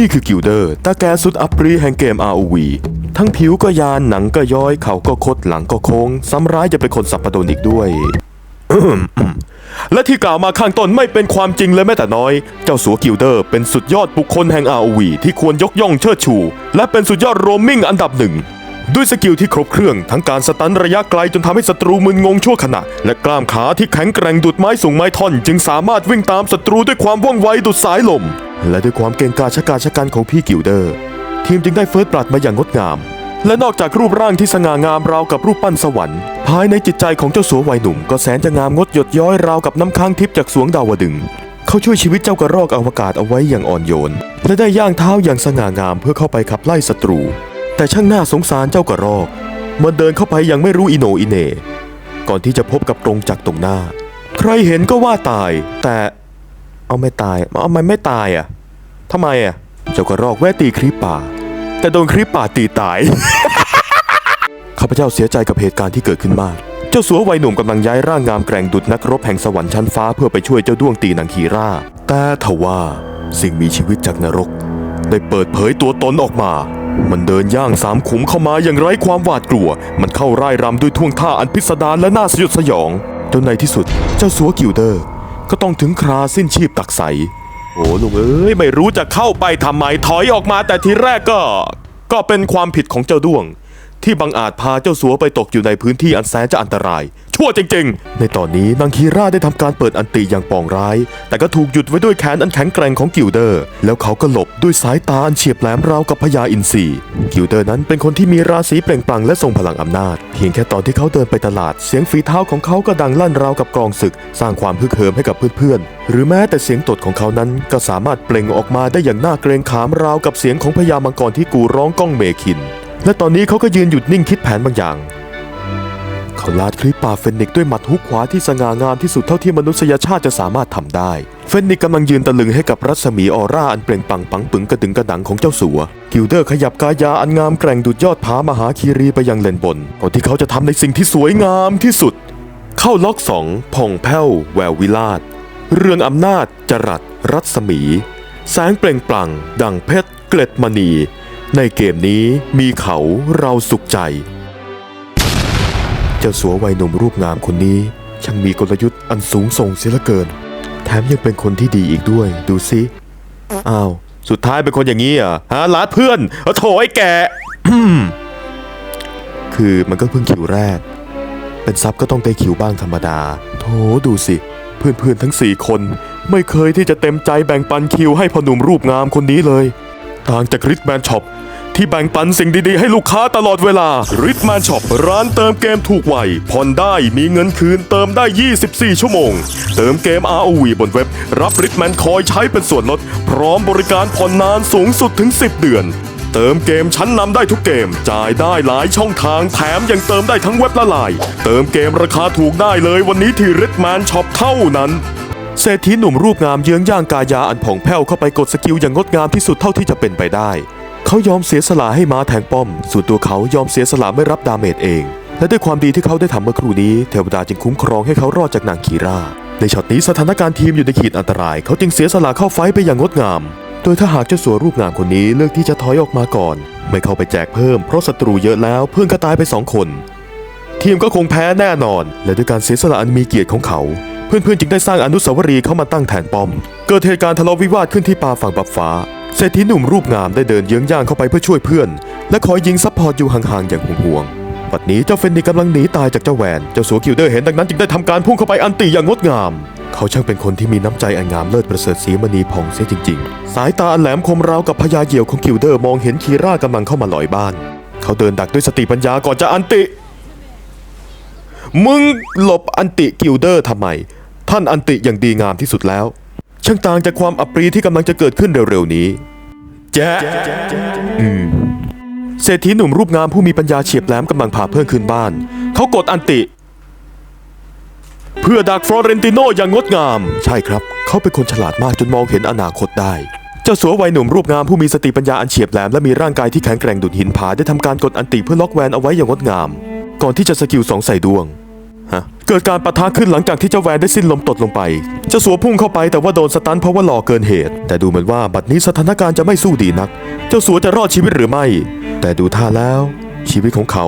นี่คือกิลเดอร์ตาแกสุดอัปรีแห่งเกม ROV ทั้งผิวก็ยานหนังก็ย้อยเขาก็คดหลังก็โค้งซ้ำร้ายจะเป็นคนสับปะโดนอีกด้วยและที่กล่าวมาข้างต้นไม่เป็นความจริงเลยแม้แต่น้อย เจ้าสัวกิลเดอร์เป็นสุดยอดบุคคลแห่ง ROV ที่ควรยกย่องเชิดชู และเป็นสุดยอดโรมมิ่งอันดับหนึ่ง ด้วยสกิลที่ครบเครื่องทั้งการสตันระยะไกลจนทำให้ศัตรูมึนงงชั่วขณะ และกล้ามขาที่แข็งแกร่งดุดไม้สูงไม้ท่อน จึงสามารถวิ่งตามศัตรูด้วยความว่องไวดุดสายลม และด้วยความเก่งกาชะกาชะกันของพี่กิลเดอร์ ทีมจึงได้เฟิร์สบลัดมาอย่างงดงาม และนอกจากรูปร่างที่สง่างามราวกับรูปปั้นสวรรค์ภายในจิตใจของเจ้าสัววัยหนุ่ม ก็แสนจะงามงดหยดย้อยราวกับน้ำค้างทิพย์จากสวงดาวดึงเขาช่วยชีวิตเจ้ากระรอกอวกาศเอาไว้อย่างอ่อนโยน และได้ย่างเท้าอย่างสง่างามเพื่อเข้าไปขับไล่ศัตรู แต่ช่างน่าสงสารเจ้ากระรอกมันเดินเข้าไปย่างไม่รู้อิโหนอิเหนก่อนที่จะพบกับกรงจักรตรงหน้า ใครเห็นก็ว่าตาย แต่เอาไม่ตายเอามันไม่ตายอะทำไมอะเจ้ากระรอกแวะตีครีปป่า แต่โดนครีปป่าตีตาย ข้าพเจ้าเสียใจกับเหตุการณ์ที่เกิดขึ้นมาก เจ้าสัววัยหนุ่มกำลังย้ายร่างงามแกร่งดุดนักรบแห่งสวรรค์ชั้นฟ้าเพื่อไปช่วยเจ้าด้วงตีนางคีราแต่ทว่าสิ่งมีชีวิตจากนรก ได้เปิดเผยตัวตนออกมา มันเดินย่างสามขุมเข้ามาอย่างไร้ความหวาดกลัว มันเข้าร่ายรำด้วยท่วงท่าอันพิสดารและน่าสยดสยอง จนในที่สุดเจ้าสัวกิวเดอร์ ก็ต้องถึงคราสิ้นชีพตักใส โอ้ลุงเอ้ยไม่รู้จะเข้าไปทำไมถอยออกมาแต่ทีแรกก็ ก็เป็นความผิดของเจ้าด้วง ที่บังอาจพาเจ้าสัวไปตกอยู่ในพื้นที่อันแสนจะอันตราย ชั่วจริงๆ ในตอนนี้นางคีราได้ทำการเปิดอันติอย่างปองร้าย แต่ก็ถูกหยุดไว้ด้วยแขนอันแข็งแกร่งของกิลเดอร์ แล้วเขาก็หลบด้วยสายตาอันเฉียบแหลมราวกับพญาอินทรีกิลเดอร์นั้นเป็นคนที่มีราศีเปล่งปลั่งและทรงพลังอำนาจ เพียงแค่ตอนที่เขาเดินไปตลาด เสียงฝีเท้าของเขาก็ดังลั่นราวกับกองศึก สร้างความฮึกเหิมให้กับเพื่อนๆหรือแม้แต่เสียงตดของเขานั้นก็สามารถเปล่งออกมาได้อย่างน่าเกรงขามราวกับเสียงของพญามังกรที่กูร้องก้องเมคิน และตอนนี้เขาก็ยืนหยุดนิ่งคิดแผนบางอย่าง เขาลาดคลิปป่าเฟนิกด้วยหมัดฮุกขวาที่สง่างามที่สุดเท่าที่มนุษยชาติจะสามารถทำได้ เฟนิกกำลังยืนตะลึงให้กับรัศมีออร่าอันเปล่งปลั่งปังปึงกระดึงกระดังของเจ้าสัว กิลเดอร์ขยับกายาอันงามแกร่งดุดยอดผามหาคีรีไปยังเลนบนก่อนที่เขาจะทำในสิ่งที่สวยงามที่สุด เข้าล็อกสองผ่องแผ้วแวววิลาศเรืองอำนาจจรัสรัศมี แสงเปล่งปลั่ง ดังเพชรเกล็ดมณี ในเกมนี้มีเขาเราสุขใจ เจ้าสัววัยหนุ่มรูปงามคนนี้ช่างมีกลยุทธ์อันสูงส่งเสียเหลือเกิน แถมยังเป็นคนที่ดีอีกด้วย ดูสิอ้าว สุดท้ายเป็นคนอย่างนี้อะฮะลาดเพื่อนเอาโถไอ้แกคือมันก็เพิ่งคิวแรก เป็นซับก็ต้องได้คิวบ้างธรรมดา โถดูสิ เพื่อนๆทั้งสี่คนไม่เคยที่จะเต็มใจแบ่งปันคิวให้พอหนุ่มรูปงามคนนี้เลย ต่างจากริทแมนช็อป ที่แบ่งปันสิ่งดีๆ ให้ลูกค้าตลอดเวลาริทแมนช็อปร้านเติมเกมถูกไวผ่อนได้มีเงินคืนเติมได้ 24 ชั่วโมง เติมเกม ROV บนเว็บ รับริทแมนคอยใช้เป็นส่วนลด พร้อมบริการผ่อนนานสูงสุดถึง 10 เดือนเติมเกมชั้นนำได้ทุกเกม จ่ายได้หลายช่องทางแถมยังเติมได้ทั้งเว็บและไลน์เติมเกมราคาถูกได้เลยวันนี้ที่ริทแมนช็อปเท่านั้น เศรษฐีหนุ่มรูปงามเยื้องย่างกายาอันผ่องแผ้วเข้าไปกดสกิลอย่างงดงามที่สุดเท่าที่จะเป็นไปได้ เขายอมเสียสละให้ม้าแทงป้อม ส่วนตัวเขายอมเสียสละไม่รับดาเมจเอง และด้วยความดีที่เขาได้ทำเมื่อครู่นี้ เทวดาจึงคุ้มครองให้เขารอดจากนางคีราในช็อตนี้สถานการณ์ทีมอยู่ในขีดอันตราย เขาจึงเสียสละเข้าไฟไปอย่างงดงาม โดยถ้าหากเจ้าสัวรูปงามคนนี้เลือกที่จะถอยออกมาก่อน ไม่เข้าไปแจกเพิ่มเพราะศัตรูเยอะแล้วเพื่อนก็ตายไปสองคน ทีมก็คงแพ้แน่นอน และด้วยการเสียสละอันมีเกียรติของเขาเพื่อนๆจึงได้สร้างอนุสาวรีย์เข้ามาตั้งแทนป้อม เกิดเหตุการณ์ทะเลาะวิวาทขึ้นที่ป่าฝั่งบับฟ้า เศรษฐีหนุ่มรูปงามได้เดินเยื้องย่างเข้าไปเพื่อช่วยเพื่อน และคอยยิงซัพพอร์ตอยู่ห่างๆอย่างห่วงๆบัดนี้เจ้าเฟนนิกกำลังหนีตายจากเจ้าแวน เจ้าสัวกิลเดอร์เห็นดังนั้นจึงได้ทำการพุ่งเข้าไปอันติอย่างงดงาม เขาช่างเป็นคนที่มีน้ำใจอันงามเลิศประเสริฐสีมณีผ่องเสียจริง ๆ สายตาอันแหลมคมราวกับพญาเหยี่ยวของกิลเดอร์มองเห็นคีร่ากำลังเข้ามาหลอยบ้าน เขาเดินดักด้วยสติปัญญาก่อนจะอันติ มึงหลบอันติกิลเดอร์ทำไม ท่านอันติอย่างดีงามที่สุดแล้ว ช่างต่างจากความอับปรีที่กำลังจะเกิดขึ้นเร็วๆนี้ แจ๊ะอืมเศรษฐีหนุ่มรูปงามผู้มีปัญญาเฉียบแหลมกำลังพาเพื่อนขึ้นบ้าน เขากดอันติ เพื่อดักฟลอเรนติโนอย่างงดงาม ใช่ครับ เขาเป็นคนฉลาดมากจนมองเห็นอนาคตได้ เจ้าสัววัยหนุ่มรูปงามผู้มีสติปัญญาอันเฉียบแหลมและมีร่างกายที่แข็งแกร่งดุดหินผาได้ทำการกดอันติเพื่อล็อกแวนเอาไว้อย่างงดงาม ก่อนที่จะสกิลสองใส่ดวง ฮะเกิดการปะทะขึ้นหลังจากที่เจ้าแวนได้สิ้นลมตดลงไป เจ้าสัวพุ่งเข้าไปแต่ว่าโดนสตันเพราะว่าหล่อเกินเหตุ แต่ดูเหมือนว่าบัดนี้สถานการณ์จะไม่สู้ดีนัก เจ้าสัวจะรอดชีวิตหรือไม่ แต่ดูท่าแล้ว ชีวิตของเขา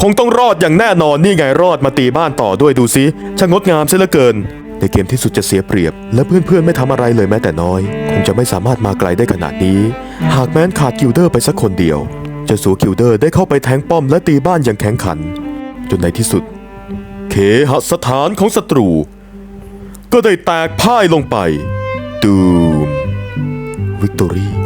คงต้องรอดอย่างแน่นอนนี่ไงรอดมาตีบ้านต่อด้วยดูสิช่างงดงามเสียเหลือเกิน ในเกมที่สุดจะเสียเปรียบ และเพื่อนๆไม่ทำอะไรเลยแม้แต่น้อย คงจะไม่สามารถมาไกลได้ขนาดนี้ หากแม้นขาดกิลเดอร์ไปสักคนเดียว เจ้าสัวกิลเดอร์ได้เข้าไปแทงป้อมและตีบ้านอย่างแข็งขัน จนในที่สุด เคหสถานของศัตรู ก็ได้แตกพ่ายลงไปดูม วิกตอรี่